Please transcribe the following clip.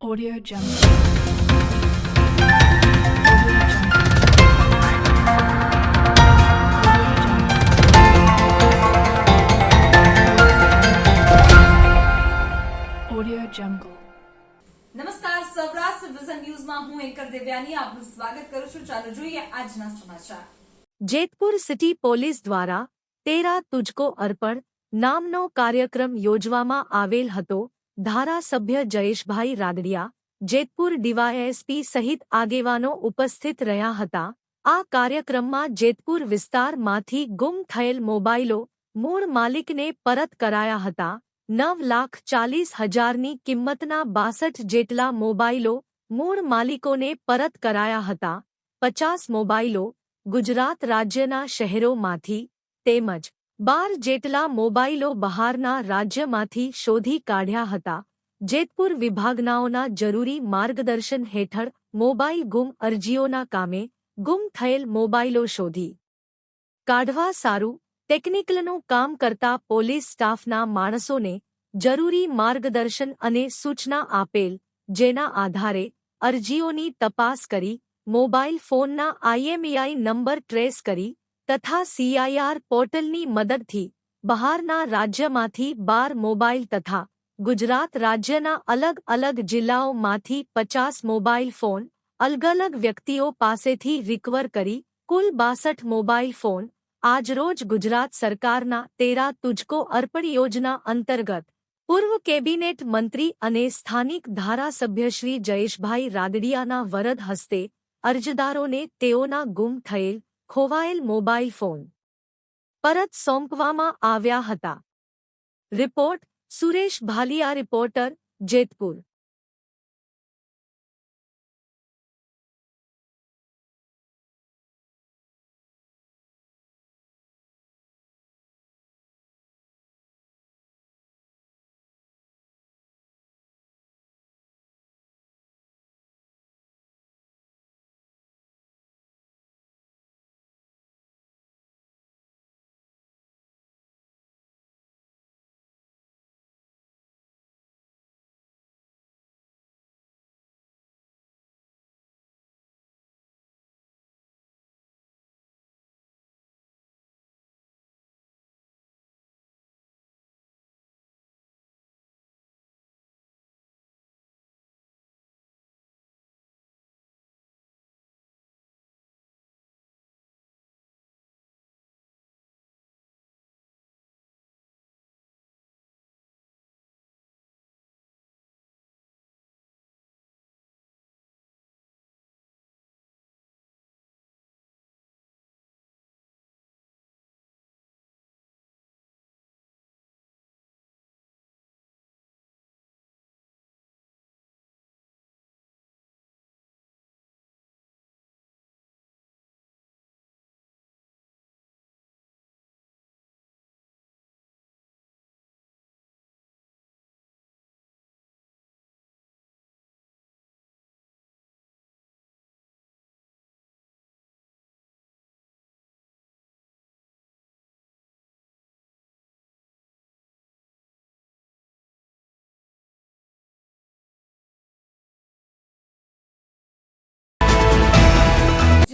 Audio Jungle. Audio Jungle. નમસ્કાર, Saurashtra vision ન્યૂઝમાં હું એન્કર દેવ્યાની આપનું સ્વાગત કરું છું ચાલો જોઈએ આજના સમાચાર જેતપુર સિટી પોલીસ દ્વારા તેરા તુજકો અર્પણ નામનો કાર્યક્રમ યોજવામાં આવેલ હતો ધારાસભ્ય જયેશભાઈ રાદડિયા જેતપુર ડીવાયએસપી સહિત આગેવાનો ઉપસ્થિત રહ્યા હતા. આ કાર્યક્રમમાં જેતપુર વિસ્તારમાંથી ગુમ થયેલ મોબાઈલો મૂળ માલિકને પરત કરાયા હતા. નવ લાખ ચાલીસ હજારની કિંમતના બાસઠ જેટલા મોબાઈલો મૂળ માલિકોને પરત કરાયા હતા. પચાસ મોબાઈલો ગુજરાત રાજ્યના શહેરોમાંથી તેમજ બાર જેટલા મોબાઈલો બહારના રાજ્યમાંથી શોધી કાઢ્યા હતા. જેતપુર વિભાગનાઓના જરૂરી માર્ગદર્શન હેઠળ મોબાઈલ ગુમ અરજીઓના કામે ગુમ થયેલ મોબાઈલો શોધી. કાઢવા સારું, ટેકનિકલનું કામ કરતા પોલીસ સ્ટાફના માણસોને જરૂરી માર્ગદર્શન અને સૂચના આપેલ, જેના આધારે અરજીઓની તપાસ કરી, મોબાઈલ ફોનના આઈએમઈઆઈ નંબર ટ્રેસ કરી તથા સીઆઈઆર પોર્ટલની મદદથી બહારના રાજ્યમાંથી બાર મોબાઈલ તથા ગુજરાત રાજ્યના અલગ અલગ જિલ્લાઓમાંથી પચાસ મોબાઈલ ફોન અલગ અલગ વ્યક્તિઓ પાસેથી રિકવર કરી કુલ બાસઠ મોબાઈલ ફોન આજરોજ ગુજરાત સરકારના તેરા તુજકો અર્પણ યોજના અંતર્ગત પૂર્વ કેબિનેટ મંત્રી અને સ્થાનિક ધારાસભ્ય શ્રી જયેશભાઈ રાદડિયાના વરદ હસ્તે અરજદારોને તેઓના ગુમ થયેલ ખોવાયેલ મોબાઈલ ફોન. પરત સોંપવામાં આવ્યા હતા. Report Suresh Bhaliya reporter Jetpur.